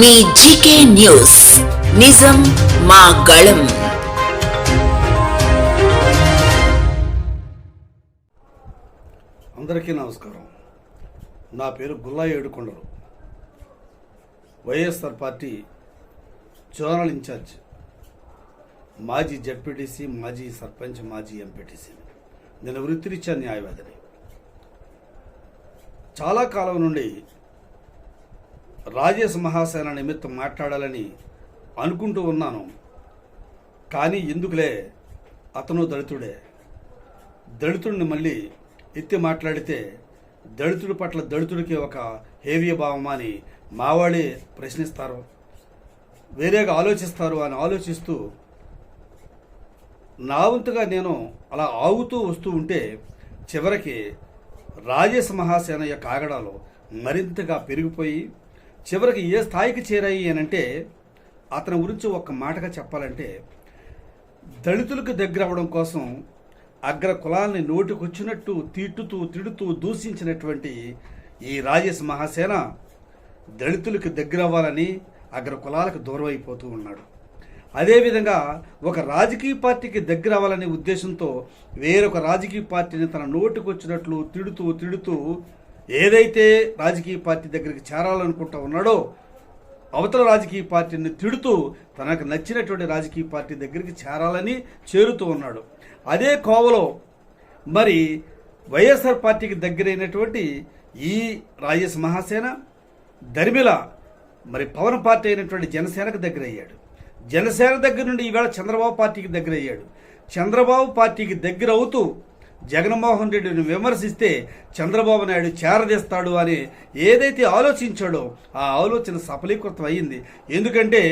మీ GK news. నిజం మా గళం. అందరికీ నమస్కారం. నా పేరు Gulla Yedukondaru YSR party zonal in-charge మాజీ జడ్పీటీసీ మాజీ సర్పంచ్ మాజీ ఎంపీటీసీ. నేను వృత్తిరీత్యా న్యాయవాదిని. చాలా కాలం నుండి రాజేష్ మహాసేన నిమిత్తం మాట్లాడాలని అనుకుంటూ ఉన్నాను. కానీ ఎందుకులే? అతను దళితుడే. దళితుడిని మళ్ళీ ఎత్తి మాట్లాడితే దళితుడి పట్ల దళితుడికి ఒక హేవియ భావమా అని మావాడే ప్రశ్నిస్తారు. వేరేగా ఆలోచిస్తారు అని ఆలోచిస్తూ నా వంతుగా నేను అలా ఆగుతూ వస్తూ ఉంటే చివరికి రాజేష్ మహాసేన యొక్క ఆగడాలు మరింతగా పెరిగిపోయి చివరికి ఏ స్థాయికి చేరాయి అని అంటే అతని గురించి ఒక మాటగా చెప్పాలంటే దళితులకు దగ్గర అవ్వడం కోసం అగ్ర కులాల్ని నోటికొచ్చినట్టు తిట్టుతూ తిడుతూ దూషించినటువంటి ఈ రాజేష్ మహాసేన దళితులకు దగ్గర అవ్వాలని అగ్ర కులాలకు దూరం అయిపోతూ ఉన్నాడు. అదేవిధంగా ఒక రాజకీయ పార్టీకి దగ్గర అవ్వాలనే ఉద్దేశంతో వేరొక రాజకీయ పార్టీని తన నోటికొచ్చినట్లు తిడుతూ తిడుతూ ఏదైతే రాజకీయ పార్టీ దగ్గరికి చేరాలనుకుంటా ఉన్నాడో అవతల రాజకీయ పార్టీని తిడుతూ తనకు నచ్చినటువంటి రాజకీయ పార్టీ దగ్గరికి చేరాలని చేరుతూ ఉన్నాడు. అదే కోవలో మరి వైఎస్ఆర్ పార్టీకి దగ్గరైనటువంటి ఈ రాజేష్ మహాసేన దరిమిల మరి పవన్ పార్టీ అయినటువంటి జనసేనకు దగ్గరయ్యాడు. జనసేన దగ్గర నుండి ఈవేళ చంద్రబాబు పార్టీకి దగ్గరయ్యాడు. చంద్రబాబు పార్టీకి దగ్గర అవుతూ జగన్మోహన్ రెడ్డిని విమర్శిస్తే చంద్రబాబు నాయుడు చేరదీస్తాడు అని ఏదైతే ఆలోచించాడో ఆ ఆలోచన సఫలీకృతం అయ్యింది ఎందుకంటే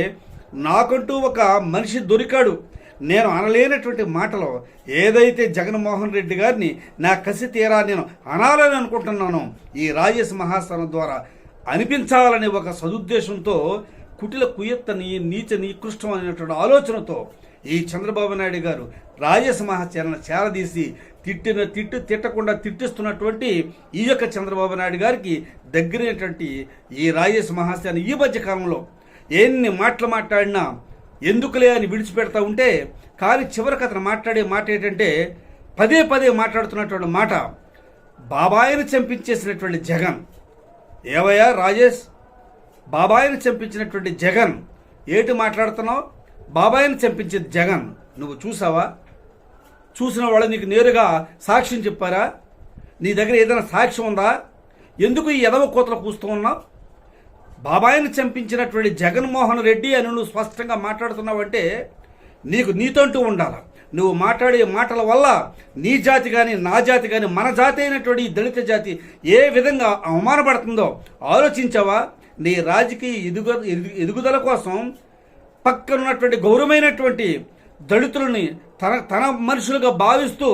నాకంటూ ఒక మనిషి దొరికాడు. నేను అనలేనటువంటి మాటలో ఏదైతే జగన్మోహన్ రెడ్డి గారిని నా కసి తీరా నేను అనాలని అనుకుంటున్నానో ఈ రాజేష్ మహాస్థానం ద్వారా అనిపించాలనే ఒక సదుద్దేశంతో కుటిల కుయత్తని నీచ నికృష్టం అనేటువంటి ఆలోచనతో ఈ చంద్రబాబు నాయుడు గారు రాజేష్ మహాచరణ చేరదీసి తిట్టిన తిట్టు తిట్టకుండా తిట్టిస్తున్నటువంటి ఈ యొక్క చంద్రబాబు నాయుడు గారికి దగ్గరైనటువంటి ఈ రాజేష్ మహాసేన ఈ మధ్య కాలంలో ఎన్ని మాటలు మాట్లాడినా ఎందుకులే అని విడిచిపెడతా ఉంటే కానీ చివరికి అతను మాట్లాడే మాట ఏంటంటే పదే పదే మాట్లాడుతున్నటువంటి మాట బాబాయిని చంపించేసినటువంటి జగన్. ఏవయ్యా రాజేష్? బాబాయిని చంపించినటువంటి జగన్ ఏటి మాట్లాడుతున్నావు? బాబాయిని చంపించేది జగన్ నువ్వు చూసావా? చూసిన వాళ్ళు నీకు నేరుగా సాక్ష్యం చెప్పారా? నీ దగ్గర ఏదైనా సాక్ష్యం ఉందా? ఎందుకు ఈ ఎదవ కోతలు కూస్తూ ఉన్నావు? బాబాయిని చంపించినటువంటి జగన్మోహన్ రెడ్డి అని నువ్వు స్పష్టంగా మాట్లాడుతున్నావంటే నీకు నీతంటూ ఉండాలి? నువ్వు మాట్లాడే మాటల వల్ల నీ జాతి కానీ నా జాతి కానీ మన జాతి అయినటువంటి ఈ దళిత జాతి ఏ విధంగా అవమానపడుతుందో ఆలోచించావా? నీ రాజకీయ ఎదుగు ఎదుగుదల కోసం పక్కనున్నటువంటి గౌరవమైనటువంటి దళితులని తన తన మనుషులుగా భావిస్తూ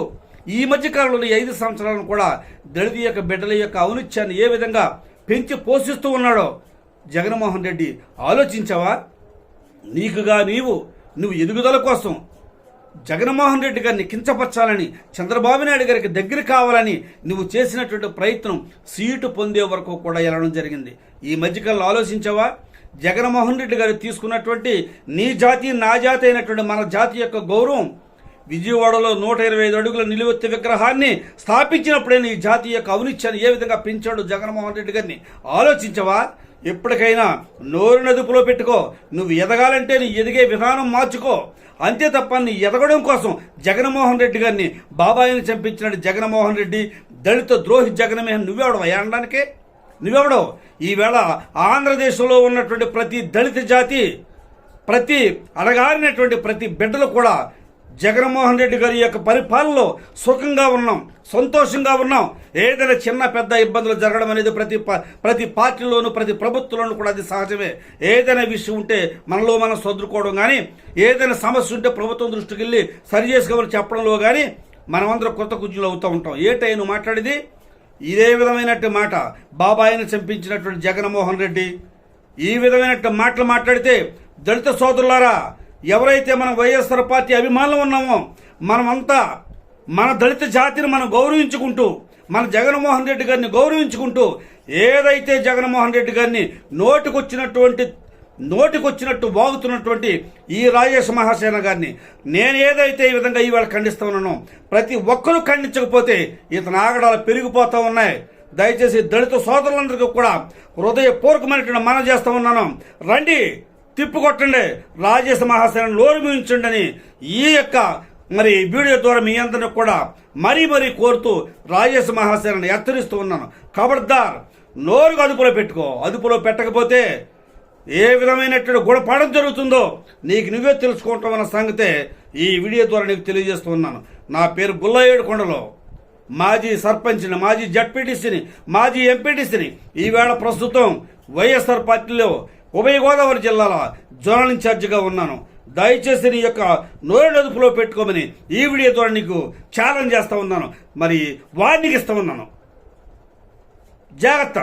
ఈ మధ్య కాలంలో ఐదు సంవత్సరాలను కూడా దళిత యొక్క బిడ్డల యొక్క ఔనిత్యాన్ని ఏ విధంగా పెంచి పోషిస్తూ ఉన్నాడో జగన్మోహన్ రెడ్డి ఆలోచించావా? నీకుగా నీవు నువ్వు ఎదుగుదల కోసం జగన్మోహన్ రెడ్డి గారిని కించపరచాలని చంద్రబాబు నాయుడు గారికి దగ్గర కావాలని నువ్వు చేసినటువంటి ప్రయత్నం సీటు పొందే వరకు కూడా వెళ్ళడం జరిగింది. ఈ మధ్యకాలంలో ఆలోచించావా? జగన్మోహన్ రెడ్డి గారు తీసుకున్నటువంటి నీ జాతి నా జాతి అయినటువంటి మన జాతి యొక్క గౌరవం విజయవాడలో నూట ఇరవై ఐదు అడుగుల నిలువెత్తి విగ్రహాన్ని స్థాపించినప్పుడే నీ జాతి యొక్క ఔనిత్యాన్ని ఏ విధంగా పెంచాడు జగన్మోహన్ రెడ్డి గారిని ఆలోచించవా? ఎప్పటికైనా నోరు నదుపులో పెట్టుకో. నువ్వు ఎదగాలంటే నీ ఎదిగే విధానం మార్చుకో. అంతే తప్ప నీ ఎదగడం కోసం జగన్మోహన్ రెడ్డి గారిని బాబాయిని చంపించినట్టు జగన్మోహన్ రెడ్డి. దళిత ద్రోహి జగన్మే నువ్వెవడవు అనడానికే? నువ్వెవడో ఈవేళ ఆంధ్రదేశంలో ఉన్నటువంటి ప్రతి దళిత జాతి ప్రతి అడగారినటువంటి ప్రతి బిడ్డలు కూడా జగన్మోహన్ రెడ్డి గారి యొక్క పరిపాలనలో సుఖంగా ఉన్నాం సంతోషంగా ఉన్నాం. ఏదైనా చిన్న పెద్ద ఇబ్బందులు జరగడం అనేది ప్రతి ప- ప్రతి పార్టీలోనూ ప్రతి ప్రభుత్వంలోనూ కూడా అది సహజమే. ఏదైనా విషయం ఉంటే మనలో మనం సర్దుకోవడం కానీ ఏదైనా సమస్య ఉంటే ప్రభుత్వం దృష్టికి వెళ్ళి సరి చేసుకోమని చెప్పడంలో కానీ మనమందరం కొత్త కుజ్జులు అవుతూ ఉంటాం. ఏటై నువ్వు మాట్లాడేది? ఇదే విధమైనట్టు మాట బాబాయిని చంపించినటువంటి జగన్మోహన్ రెడ్డి. ఈ విధమైనట్టు మాటలు మాట్లాడితే దళిత సోదరులారా ఎవరైతే మనం వైఎస్ఆర్ పార్టీ అభిమానులు ఉన్నామో మనమంతా మన దళిత జాతిని మనం గౌరవించుకుంటూ మన జగన్మోహన్ రెడ్డి గారిని గౌరవించుకుంటూ ఏదైతే జగన్మోహన్ రెడ్డి గారిని నోటికొచ్చినటువంటి నోటికొచ్చినట్టు వాగుతున్నటువంటి ఈ రాజేష్ మహాసేన గారిని నేను ఏదైతే ఈ విధంగా ఈవేళ ఖండిస్తూ ఉన్నానో ప్రతి ఒక్కరూ ఖండించకపోతే ఇతని ఆగడాలు పెరిగిపోతూ ఉన్నాయి. దయచేసి దళిత సోదరులందరికీ కూడా హృదయపూర్వకమైనటువంటి మనం చేస్తూ ఉన్నాను. రండి. తిప్పుకొట్టండి. రాజేష్ మహాసేన నోరు మూయించండి ఈ యొక్క మరి వీడియో ద్వారా మీ అందరిని కూడా మరీ మరీ కోరుతూ రాజేష్ మహాసేనని హెచ్చరిస్తూ ఉన్నాను. ఖబర్దార్ నోరుకు అదుపులో పెట్టుకో. అదుపులో పెట్టకపోతే ఏ విధమైనటువంటి గుణపాఠం జరుగుతుందో నీకు నువ్వే తెలుసుకుంటాం అన్న సంగతే ఈ వీడియో ద్వారా నీకు తెలియజేస్తూ ఉన్నాను. నా పేరు గుల్లయ్యేడు కొండలో. మాజీ సర్పంచ్ని మాజీ జడ్పీటీసీని మాజీ ఎంపీటీసీని ఈవేళ ప్రస్తుతం వైఎస్ఆర్ పార్టీలో ఉభయ గోదావరి జిల్లాల జోనల్ ఇన్ఛార్జిగా ఉన్నాను. దయచేసి నీ యొక్క నోరు అదుపులో పెట్టుకోమని ఈ వీడియో ద్వారా నీకు ఛాలెంజ్ చేస్తూ ఉన్నాను. మరి వార్నింగ్ ఇస్తూ ఉన్నాను. జాగ్రత్త.